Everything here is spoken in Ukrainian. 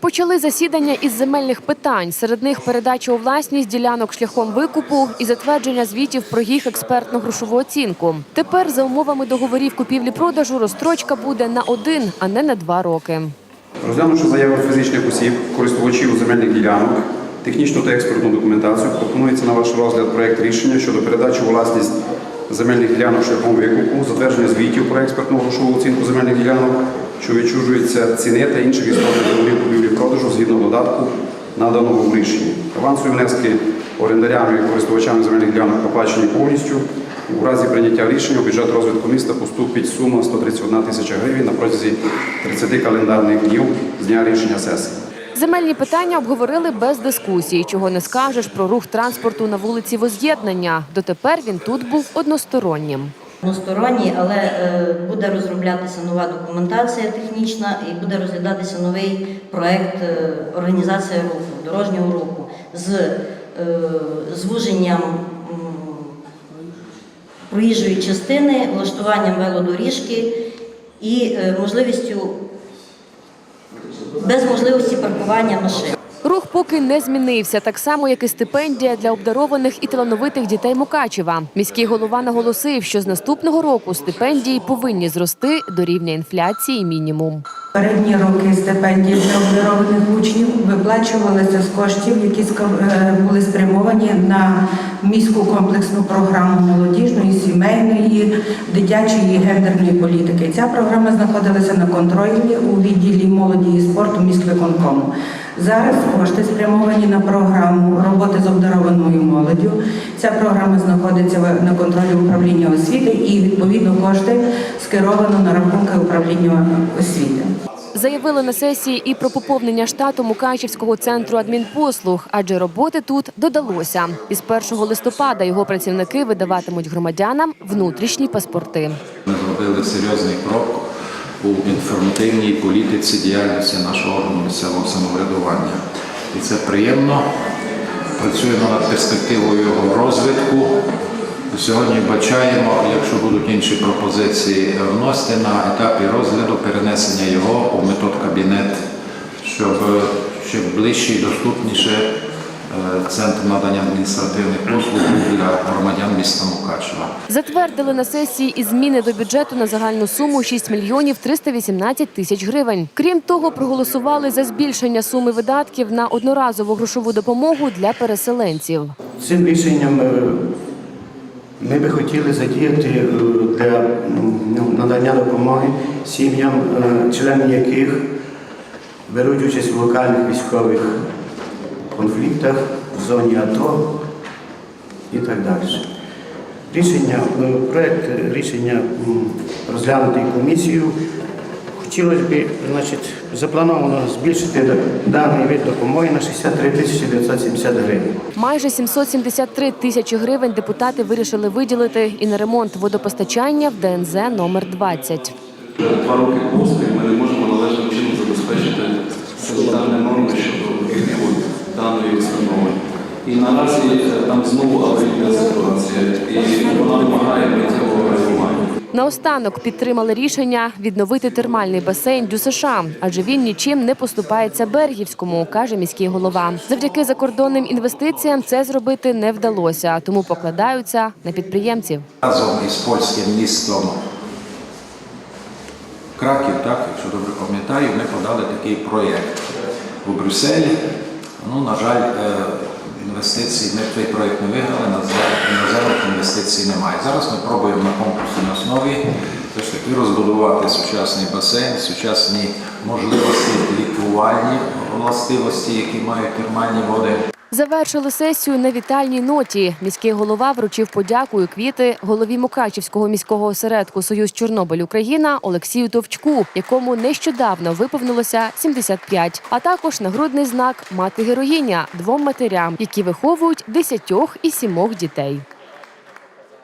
Почали засідання із земельних питань. Серед них передача у власність ділянок шляхом викупу і затвердження звітів про їх експертно-грошову оцінку. Тепер за умовами договорів купівлі-продажу розстрочка буде на один, а не на два роки. Розглянувши заяви фізичних осіб, користувачів земельних ділянок, технічну та експертну документацію, пропонується на ваш розгляд проект рішення щодо передачі у власність земельних ділянок шляхом викупу, затвердження звітів про експертну грошову оцінку земельних ділянок, що відчужуються ціни та інших істотних договорів купівлі-продажу згідно додатку, наданого в рішенні. Авансові внески орендарями і користувачами земельних ділянок оплачені повністю. У разі прийняття рішення у бюджет розвитку міста поступить сума 131 тисяча гривень на протязі 30 календарних днів з дня рішення сесії. Земельні питання обговорили без дискусій, чого не скажеш про рух транспорту на вулиці Воз'єднання. Дотепер він тут був одностороннім. Односторонній, але е, буде розроблятися нова документація технічна і буде розглядатися новий проект е, організації руху, дорожнього руху з е, звуженням проїжджої частини, влаштуванням велодоріжки і можливістю без можливості паркування машин. Рух поки не змінився, так само як і стипендія для обдарованих і талановитих дітей Мукачева. Міський голова наголосив, що з наступного року стипендії повинні зрости до рівня інфляції мінімум. Передні роки стипендії для обдарованих учнів виплачувалися з коштів, які е, були спрямовані на міську комплексну програму молодіжної, сімейної, дитячої гендерної політики. Ця програма знаходилася на контролі у відділі молоді і спорту міськвиконкому. Зараз кошти спрямовані на програму роботи з обдарованою молоддю. Ця програма знаходиться в- на контролі управління освіти і відповідно кошти скеровано на рахунки управління освіти. Заявили на сесії і про поповнення штату Мукачівського центру адмінпослуг, адже роботи тут додалося. Із 1 листопада його працівники видаватимуть громадянам внутрішні паспорти. Ми зробили серйозний крок у інформативній політиці діяльності нашого органу місцевого самоврядування. І це приємно. Працюємо над перспективою його розвитку. Сьогодні бачаємо, якщо будуть інші пропозиції, вносити на етапі розгляду перенесення його у метод кабінет, щоб ще ближче і доступніше е, центр надання адміністративних послуг для міста Мукачева. Затвердили на сесії і зміни до бюджету на загальну суму 6 мільйонів 318 тисяч гривень. Крім того, проголосували за збільшення суми видатків на одноразову грошову допомогу для переселенців. Цим рішенням е, ми би хотіли задіяти е, для ну, надання допомоги сім'ям, е, члени яких беруть участь у локальних військових конфліктах в зоні АТО і так далі. Рішення, е, проект рішення м, розглянутий комісією. Хотілося б, значить, заплановано збільшити даний вид допомоги на 63 тисячі 970 гривень. Майже 773 тисячі гривень депутати вирішили виділити і на ремонт водопостачання в ДНЗ номер 20. Два роки поспіль ми не можемо належним чином забезпечити санітарні норми щодо відбиву даної установи. І наразі е, там знову аварійна ситуація, Наостанок підтримали рішення відновити термальний басейн ДЮСШ, адже він нічим не поступається Бергівському, каже міський голова. Завдяки закордонним інвестиціям це зробити не вдалося, тому покладаються на підприємців. разом із польським містом Краків, так, якщо добре пам'ятаю, ми подали такий проєкт у Брюсселі. Ну, на жаль, е, інвестицій, ми цей проєкт не виграли, на інвестицій немає. Зараз ми пробуємо на конкурсній основі таки розбудувати сучасний басейн, сучасні можливості, лікувальні властивості, які мають термальні води. Завершили сесію на вітальній ноті. Міський голова вручив подяку і квіти голові Мукачівського міського осередку Союз Чорнобиль Україна Олексію Товчку, якому нещодавно виповнилося 75, а також нагрудний знак Мати героїня двом матерям, які виховують десятьох і сімох дітей.